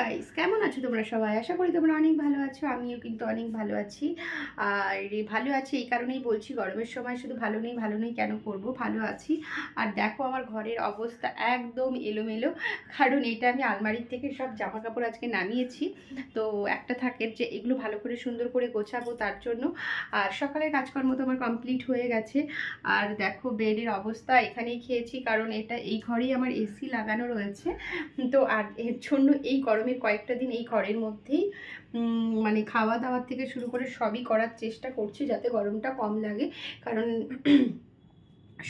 Guys কেমন আছো তোমরা সবাই? আশা করি তোমরা অনেক ভালো আছো, আমিও কিন্তু অনেক ভালো আছি। আর ভালো আছি এই কারণেই বলছি, গরমের সময় শুধু ভালো নেই ভালো নেই কেন করব? ভালো আছি। আর দেখো আমার ঘরের অবস্থা একদম এলোমেলো, কারণ এটা আমি আলমারির থেকে সব জামা কাপড় আজকে নামিয়েছি। তো একটা থাকে যে এগুলো ভালো করে সুন্দর করে গোছাবো তার জন্য। আর সকালের কাজকর্ম তো আমার কমপ্লিট হয়ে গেছে। আর দেখো বেডের অবস্থা এখানেই খেয়েছি, কারণ এটা এই ঘরেই আমার এসি লাগানো রয়েছে। তো আর এর জন্য এই গরমের কয়েকটা দিন এই ঘরের মধ্যেই মানে খাওয়া দাওয়ার থেকে শুরু করে সবই করার চেষ্টা করছি যাতে গরমটা কম লাগে। কারণ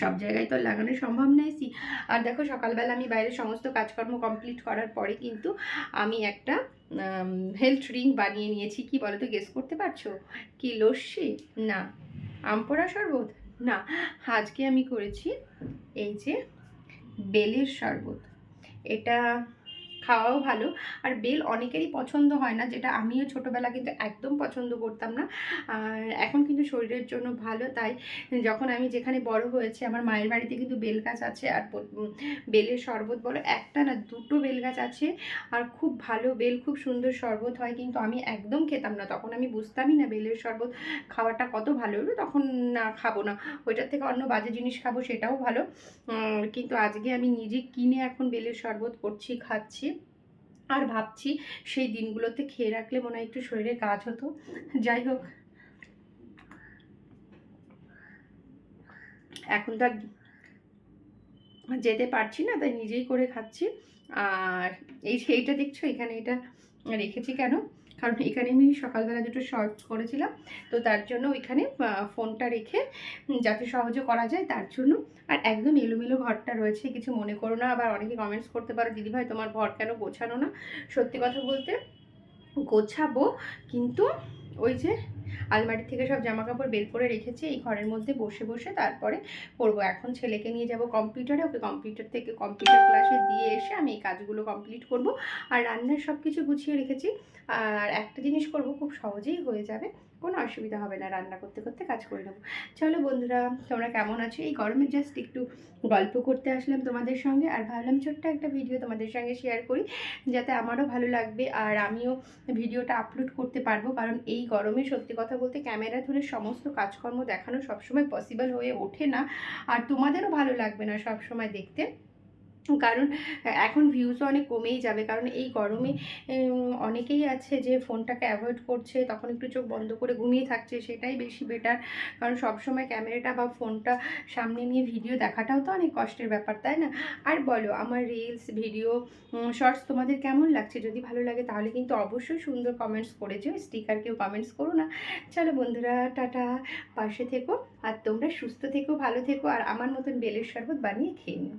সব জায়গায় তো লাগানো সম্ভব নয় সি। আর দেখো সকালবেলা আমি বাইরে সমস্ত কাজকর্ম কমপ্লিট করার পরে কিন্তু আমি একটা হেলথ ড্রিঙ্ক বানিয়ে নিয়েছি। কি বলো তো গেস করতে পারছ? কি লস্যি? না। আমপোড়া শরবত? না। আজকে আমি করেছি এই যে বেলের শরবত। এটা খাওয়াও ভালো। আর বেল অনেকেরই পছন্দ হয় না, যেটা আমিও ছোটোবেলা কিন্তু একদম পছন্দ করতাম না। আর এখন কিন্তু শরীরের জন্য ভালো, তাই যখন আমি যেখানে বড় হয়েছে, আমার মায়ের বাড়িতে কিন্তু বেল গাছ আছে, আর বেলের শরবত বলো, একটা না দুটো বেল গাছ আছে। আর খুব ভালো বেল, খুব সুন্দর শরবত হয়, কিন্তু আমি একদম খেতাম না। তখন আমি বুঝতামই না বেলের শরবত খাওয়াটা কত ভালো হলো তখন না খাব না। ওইটার থেকে অন্য বাজে জিনিস খাব, সেটাও ভালো। কিন্তু আজকে আমি নিজে কিনে এখন বেলের শরবত করছি, খাচ্ছি। আর ভাবছি সেই দিনগুলোতে খেয়ে রাখলে মনে হয় একটু শরীরে কাজ হতো যাই হোক। এখন তো আর যেতে পারছি না, তাই নিজেই করে খাচ্ছি। আর এই সেইটা দেখছ, এখানে এটা রেখেছি কেন? কারণ এখানে আমি সকালবেলা দুটো শর্ট করেছিলাম, তো তার জন্য ওইখানে ফোনটা রেখে যাতে সহজে করা যায় তার জন্য। আর একদম এলোমেলো ঘরটা রয়েছে, কিছু মনে করো না, আবার অনেকে কমেন্টস করতে পারো দিদিভাই তোমার ঘর কেন গোছানো না? সত্যি কথা বলতে, গোছাবো, কিন্তু ওই যে আলমারি থেকে সব জামা কাপড় বের করে রেখেছি, এই ঘরের মধ্যে বসে বসে তারপরে করব। এখন ছেলেকে নিয়ে যাব কম্পিউটারে, ওকে কম্পিউটার থেকে কম্পিউটার ক্লাসে দিয়ে এসে আমি এই কাজগুলো কমপ্লিট করব। আর রান্নার সব কিছু গুছিয়ে রেখেছি। আর একটা জিনিস করব, খুব সহজেই হয়ে যাবে, কোনো অসুবিধা হবে না, রান্না করতে করতে কাজ করে নেব। চলো বন্ধুরা, তোমরা কেমন আছো? এই গরমে জাস্ট একটু গল্প করতে আসলাম তোমাদের সঙ্গে, আর ভাবলাম ছোট্ট একটা ভিডিও তোমাদের সঙ্গে শেয়ার করি, যাতে আমারও ভালো লাগবে, আর আমিও ভিডিওটা আপলোড করতে পারব, কারণ এই গরমে সত্যি কথা বলতে ক্যামেরা ধরে সমস্ত কাজকর্ম দেখানো সবসময় পসিবল হয়ে ওঠে না। আর তোমাদেরও ভালো লাগবে না সবসময় দেখতে। কারণ, এখন ভিউজও অনেক কমেই যাবে। কারণ এই গরমে অনেকেই আছে যে ফোনটাকে অ্যাভয়েড করছে, তখন একটু চোখ বন্ধ করে ঘুমিয়ে থাকছে, সেটাই বেশি বেটার কারণ সবসময় ক্যামেরাটা বা ফোনটা সামনে নিয়ে ভিডিও দেখাটাও তো অনেক কষ্টের ব্যাপার, তাই না? আর বলো, আমার রিলস ভিডিও শর্টস তোমাদের কেমন লাগছে? যদি ভালো লাগে তাহলে কিন্তু অবশ্যই সুন্দর কমেন্টস করে যেও স্টিকার কেউ কমেন্টস করো না। চলো বন্ধুরা, টাটা। পাশে থেকো, আর তোমরা সুস্থ থেকো, ভালো থেকো, আর আমার মতন বেলের শরবত বানিয়ে খেয়ে নিও।